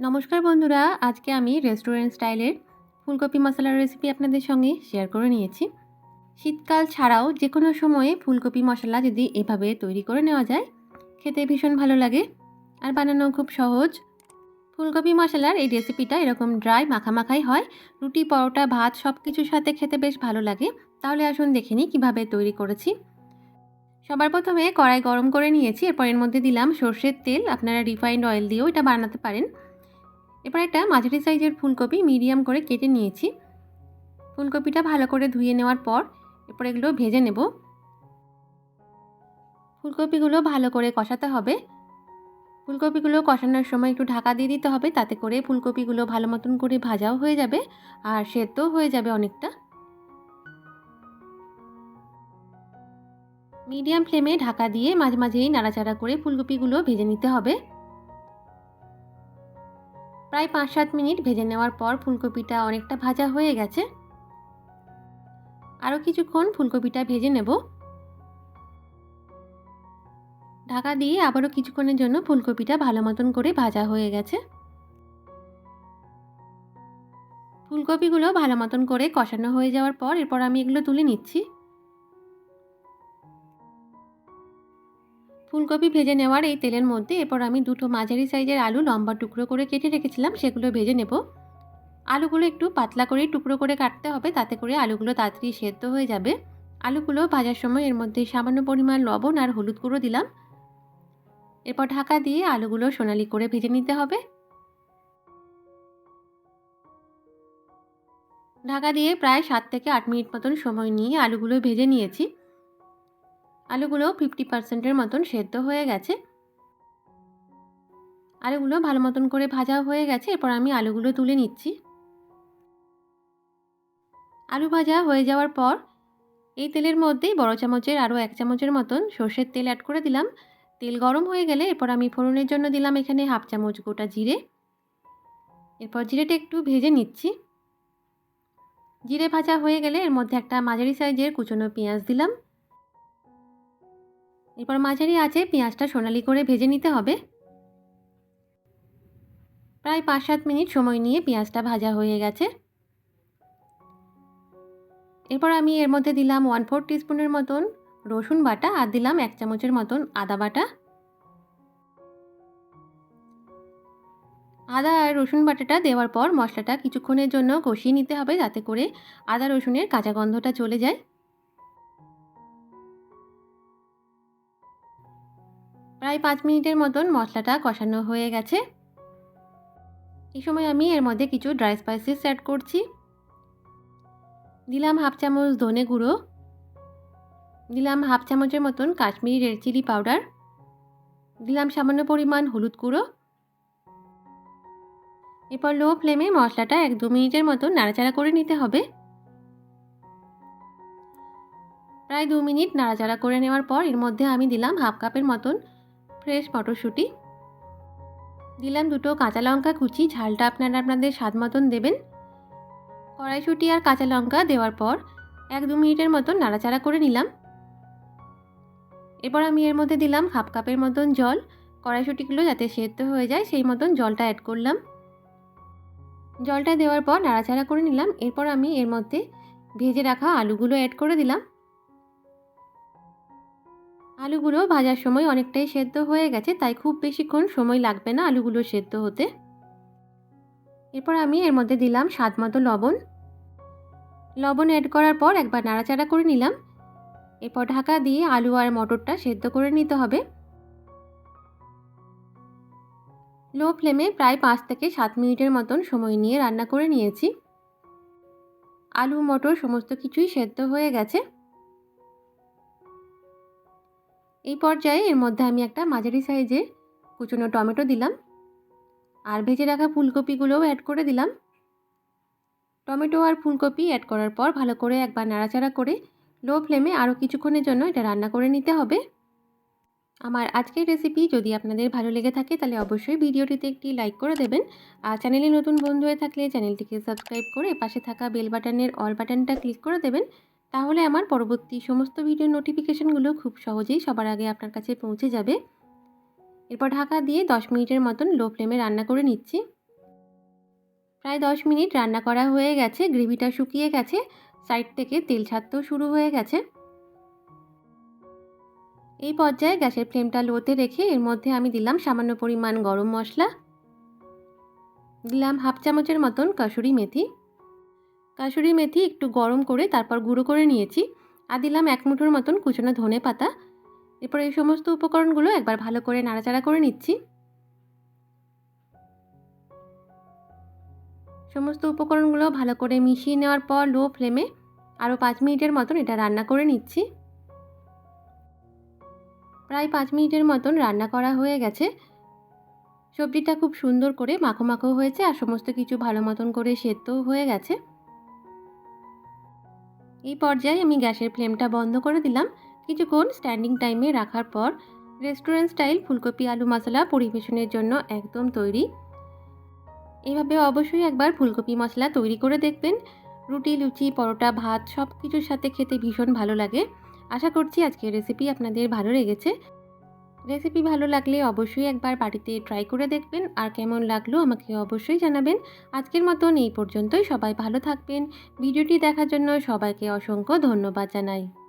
নমস্কার বন্ধুরা, আজকে আমি রেস্টুরেন্ট স্টাইলের ফুলকপি মশলার রেসিপি আপনাদের সঙ্গে শেয়ার করে নিয়েছি। শীতকাল ছাড়াও যে কোনো সময়ে ফুলকপি মশলা যদি এভাবে তৈরি করে নেওয়া যায়, খেতে ভীষণ ভালো লাগে আর বানানো খুব সহজ। ফুলকপি মশলার এই রেসিপিটা এরকম ড্রাই মাখামাখাই হয়, রুটি, পরোটা, ভাত সব কিছুর সাথে খেতে বেশ ভালো লাগে। তাহলে আসুন দেখে নিই কীভাবে তৈরি করেছি। সবার প্রথমে কড়াই গরম করে নিয়েছি, এরপর এর মধ্যে দিলাম সর্ষের তেল। আপনারা রিফাইন্ড অয়েল দিয়েও এটা বানাতে পারেন। এরপর একটা মাঝারি সাইজের ফুলকপি মিডিয়াম করে কেটে নিয়েছি। ফুলকপিটা ভালো করে ধুয়ে নেওয়ার পর এরপর এগুলো ভেজে নেব। ফুলকপিগুলো ভালো করে কষাতে হবে। ফুলকপিগুলো কষানোর সময় একটু ঢাকা দিয়ে দিতে হবে, তাতে করে ফুলকপিগুলো ভালো মতন করে ভাজাও হয়ে যাবে আর সেদ্ধও হয়ে যাবে অনেকটা। মিডিয়াম ফ্লেমে ঢাকা দিয়ে মাঝে মাঝেই নাড়াচাড়া করে ফুলকপিগুলো ভেজে নিতে হবে। প্রায় পাঁচ সাত মিনিট ভেজে নেওয়ার পর ফুলকপিটা অনেকটা ভাজা হয়ে গেছে। আরও কিছুক্ষণ ফুলকপিটা ভেজে নেব। ঢাকা দিয়ে আবারও কিছুক্ষণের জন্য ফুলকপিটা ভালো মতন করে ভাজা হয়ে গেছে। ফুলকপিগুলো ভালো মতন করে কষানো হয়ে যাওয়ার পর এরপর আমি এগুলো তুলে নিচ্ছি। ফুলকপি ভেজে নেওয়ার এই তেলের মধ্যে এরপর আমি দুটো মাঝারি সাইজের আলু লম্বা টুকরো করে কেটে রেখেছিলাম, সেগুলো ভেজে নেব। আলুগুলো একটু পাতলা করে টুকরো করে কাটতে হবে, তাতে করে আলুগুলো তাড়াতাড়ি সেদ্ধ হয়ে যাবে। আলুগুলো ভাজার সময় এর মধ্যে সামান্য পরিমাণ লবণ আর হলুদ গুঁড়ো দিলাম। এরপর ঢাকা দিয়ে আলুগুলো সোনালি করে ভেজে নিতে হবে। ঢাকা দিয়ে প্রায় সাত থেকে আট মিনিট মতন সময় নিয়ে আলুগুলো ভেজে নিয়েছি। আলুগুলো ফিফটি পার্সেন্টের মতন সেদ্ধ হয়ে গেছে। আলুগুলো ভালো মতন করে ভাজা হয়ে গেছে, এরপর আমি আলুগুলো তুলে নিচ্ছি। আলু ভাজা হয়ে যাওয়ার পর এই তেলের মধ্যেই বড় চামচের আরও এক চামচের মতন সর্ষের তেল অ্যাড করে দিলাম। তেল গরম হয়ে গেলে এরপর আমি ফোড়নের জন্য দিলাম এখানে হাফ চামচ গোটা জিরে। এরপর জিরেটা একটু ভেজে নিচ্ছি। জিরে ভাজা হয়ে গেলে এর মধ্যে একটা মাঝারি সাইজের কুচনো পেঁয়াজ দিলাম। এরপর মাঝারি আছে, পেঁয়াজটা সোনালি করে ভেজে নিতে হবে। প্রায় পাঁচ সাত মিনিট সময় নিয়ে পেঁয়াজটা ভাজা হয়ে গেছে। এরপর আমি এর মধ্যে দিলাম ওয়ান ফোর টিস্পুনের মতন রসুন বাটা আর দিলাম এক চামচের মতন আদা বাটা। আদা আর রসুন বাটাটা দেওয়ার পর মশলাটা কিছুক্ষণের জন্য কষিয়ে নিতে হবে যাতে করে আদা রসুনের কাঁচা গন্ধটা চলে যায়। প্রায় পাঁচ মিনিটের মতন মশলাটা কষানো হয়ে গেছে। এই সময় আমি এর মধ্যে কিছু ড্রাই স্পাইসেস অ্যাড করছি। দিলাম হাফ চামচ ধনে গুঁড়ো। দিলাম হাফ চামচের মতন কাশ্মীরি রেড চিলি পাউডার। দিলাম সামান্য পরিমাণ হলুদ গুঁড়ো। এরপর লো ফ্লেমে মশলাটা এক দু মিনিটের মতন নাড়াচাড়া করে নিতে হবে। প্রায় দু মিনিট নাড়াচাড়া করে নেওয়ার পর এর মধ্যে আমি দিলাম হাফ কাপের মতন ফ্রেশ মটরশুঁটি। দিলাম দুটো কাঁচা লঙ্কা কুচি, ঝালটা আপনারা আপনাদের স্বাদ মতন দেবেন। কড়াইশুঁটি আর কাঁচা লঙ্কা দেওয়ার পর এক দু মিনিটের মতন নাড়াচাড়া করে নিলাম। এরপর আমি এর মধ্যে দিলাম হাফ কাপের মতন জল। কড়াইশুঁটিগুলো যাতে সেদ্ধ হয়ে যায় সেই মতন জলটা অ্যাড করলাম। জলটা দেওয়ার পর নাড়াচাড়া করে নিলাম। এরপর আমি এর মধ্যে ভেজে রাখা আলুগুলো অ্যাড করে দিলাম। আলুগুলো ভাজার সময় অনেকটাই সেদ্ধ হয়ে গেছে, তাই খুব বেশিক্ষণ সময় লাগবে না আলুগুলো সেদ্ধ হতে। এরপর আমি এর মধ্যে দিলাম স্বাদ মতো লবণ। লবণ অ্যাড করার পর একবার নাড়াচাড়া করে নিলাম। এরপর ঢাকা দিয়ে আলু আর মটরটা সেদ্ধ করে নিতে হবে। লো ফ্লেমে প্রায় পাঁচ থেকে সাত মিনিটের মতন সময় নিয়ে রান্না করে নিয়েছি। আলু, মটর সমস্ত কিছুই সেদ্ধ হয়ে গেছে। এই পর্যায়ে এর মধ্যে আমি একটা মাঝারি সাইজে কুচনো টমেটো দিলাম আর ভেজে রাখা ফুলকপিগুলোও অ্যাড করে দিলাম। টমেটো আর ফুলকপি অ্যাড করার পর ভালো করে একবার নাড়াচাড়া করে লো ফ্লেমে আরও কিছুক্ষণের জন্য এটা রান্না করে নিতে হবে। আমার আজকের রেসিপি যদি আপনাদের ভালো লেগে থাকে তাহলে অবশ্যই ভিডিওটিতে একটি লাইক করে দেবেন। আর চ্যানেলে নতুন বন্ধু হয়ে থাকলে চ্যানেলটিকে সাবস্ক্রাইব করে পাশে থাকা বেল বাটনের অল বাটনটা ক্লিক করে দেবেন। তাহলে আমার পরবর্তী সমস্ত ভিডিও নোটিফিকেশানগুলো খুব সহজেই সবার আগে আপনার কাছে পৌঁছে যাবে। এরপর ঢাকা দিয়ে দশ মিনিটের মতন লো ফ্লেমে রান্না করে নিচ্ছি। প্রায় দশ মিনিট রান্না করা হয়ে গেছে, গ্রেভিটা শুকিয়ে গেছে সাইড থেকে তেল ছাড়তেও শুরু হয়ে গেছে। এই পর্যায়ে গ্যাসের ফ্লেমটা লোতে রেখে এর মধ্যে আমি দিলাম সামান্য পরিমাণ গরম মশলা। দিলাম হাফ চামচের মতন কাসুরি মেথি। কাসুরি মেথি একটু গরম করে তারপর গুঁড়ো করে নিয়েছি আর দিলাম এক মুঠোর মতন কুচনো ধনে পাতা। এরপর এই সমস্ত উপকরণগুলো একবার ভালো করে নাড়াচাড়া করে নিচ্ছি। সমস্ত উপকরণগুলো ভালো করে মিশিয়ে নেওয়ার পর লো ফ্লেমে আরও পাঁচ মিনিটের মতন এটা রান্না করে নিচ্ছি। প্রায় পাঁচ মিনিটের মতন রান্না করা হয়ে গেছে। সবজিটা খুব সুন্দর করে মাখো মাখো হয়েছে আর সমস্ত কিছু ভালো মতন করে সেদ্ধও হয়ে গেছে। এই পর্যায়ে আমি গ্যাসের ফ্লেমটা বন্ধ করে দিলাম। কিছুক্ষণ স্ট্যান্ডিং টাইমে রাখার পর রেস্টুরেন্ট স্টাইল ফুলকপি আলু মশলা পরিবেশনের জন্য একদম তৈরি। এইভাবে অবশ্যই একবার ফুলকপি মশলা তৈরি করে দেখবেন। রুটি, লুচি, পরোটা, ভাত সব কিছুর সাথে খেতে ভীষণ ভালো লাগে। আশা করছি আজকের রেসিপি আপনাদের ভালো লেগেছে। রেসিপি ভালো লাগলে অবশ্যই একবার বাড়িতে ট্রাই করে দেখবেন। আর কেমন লাগল আমাকে অবশ্যই জানাবেন। আজকের মতন এই পর্যন্তই। সবাই ভালো থাকবেন। ভিডিওটি দেখার জন্য সবাইকে অসংখ্য ধন্যবাদ জানাই।